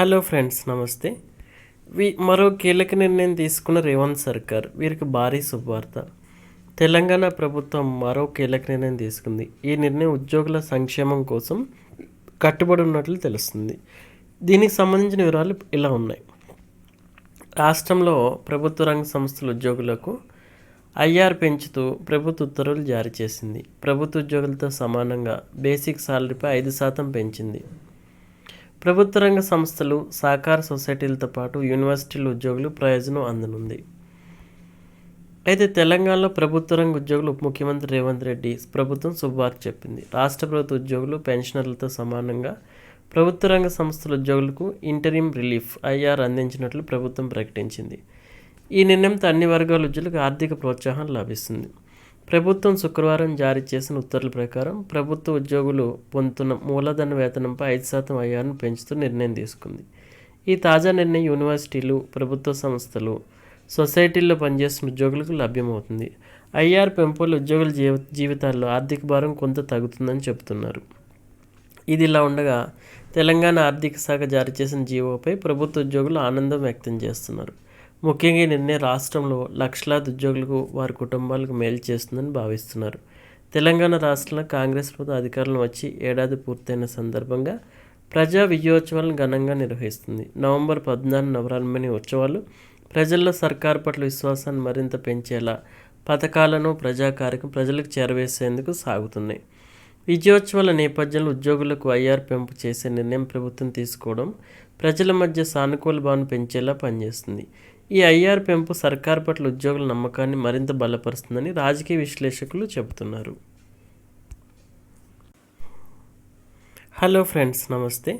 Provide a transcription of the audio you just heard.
Hello friends నమస్తే. వి మరో కీలక నిర్ణయం తీసుకున్న రేవంత్ సర్కార్ వీరికి భారీ శుభవార్త. తెలంగాణ ప్రభుత్వం మరో కీలక నిర్ణయం తీసుకుంది. ఈ నిర్ణయం ఉద్యోగుల సంక్షేమం కోసం కట్టుబడి ఉన్నట్లు తెలుస్తుంది. దీనికి సంబంధించిన వివరాలు ఇలా ఉన్నాయి. రాష్ట్రంలో ప్రభుత్వ రంగ సంస్థల ఉద్యోగులకు ఐఆర్ పెంచుతూ ప్రభుత్వ ఉత్తర్వులు జారీ చేసింది. ప్రభుత్వ ఉద్యోగులతో సమానంగా బేసిక్ సాలరీపై ఐదు శాతం పెంచింది. ప్రభుత్వ రంగ సంస్థలు సహకార సొసైటీలతో పాటు యూనివర్సిటీల ఉద్యోగులు ప్రయోజనం అందనుంది. అయితే తెలంగాణలో ప్రభుత్వ రంగ ఉద్యోగులు ఉప ముఖ్యమంత్రి రేవంత్ రెడ్డి ప్రభుత్వం శుభవార్త చెప్పింది. రాష్ట్ర ప్రభుత్వ ఉద్యోగులు పెన్షనర్లతో సమానంగా ప్రభుత్వ రంగ సంస్థల ఉద్యోగులకు ఇంటరిమ్ రిలీఫ్ ఐఆర్ అందించినట్లు ప్రభుత్వం ప్రకటించింది. ఈ నిర్ణయంతో అన్ని వర్గాల ఉద్యోగులకు ఆర్థిక ప్రోత్సాహం లభిస్తుంది. ప్రభుత్వం శుక్రవారం జారీ చేసిన ఉత్తర్వుల ప్రకారం ప్రభుత్వ ఉద్యోగులు పొందుతున్న మూలధన వేతనంపై ఐదు శాతం అయ్యాన్ని పెంచుతూ నిర్ణయం తీసుకుంది. ఈ తాజా నిర్ణయం యూనివర్సిటీలు ప్రభుత్వ సంస్థలు సొసైటీల్లో పనిచేస్తున్న ఉద్యోగులకు లభ్యమవుతుంది. ఐఆర్ పెంపులు ఉద్యోగుల జీవ జీవితాల్లో ఆర్థిక భారం కొంత తగ్గుతుందని చెబుతున్నారు. ఇది ఇలా ఉండగా తెలంగాణ ఆర్థిక శాఖ జారీ చేసిన జీవోపై ప్రభుత్వ ఉద్యోగులు ఆనందం వ్యక్తం చేస్తున్నారు. ముఖ్యంగా నిన్నే రాష్ట్రంలో లక్షలాది ఉద్యోగులకు వారి కుటుంబాలకు మేలు చేస్తుందని భావిస్తున్నారు. తెలంగాణ రాష్ట్రంలో కాంగ్రెస్ ప్రభుత్వ అధికారులను వచ్చి ఏడాది పూర్తయిన సందర్భంగా ప్రజా విజయోత్సవాలను ఘనంగా నిర్వహిస్తుంది. నవంబర్ పద్నాలుగు నవరాత్రి ఉత్సవాలు ప్రజల్లో సర్కారు పట్ల విశ్వాసాన్ని మరింత పెంచేలా పథకాలను ప్రజా కార్యక్రమం ప్రజలకు చేరవేసేందుకు సాగుతున్నాయి. విజయోత్సవాల నేపథ్యంలో ఉద్యోగులకు ఐఆర్ పెంపు చేసే నిర్ణయం ప్రభుత్వం తీసుకోవడం ప్రజల మధ్య సానుకూల భావన పెంచేలా పనిచేస్తుంది. ఈ ఐఆర్ పెంపు సర్కార్ పట్ల ఉద్యోగుల నమ్మకాన్ని మరింత బలపరుస్తుందని రాజకీయ విశ్లేషకులు చెబుతున్నారు. హలో ఫ్రెండ్స్ నమస్తే.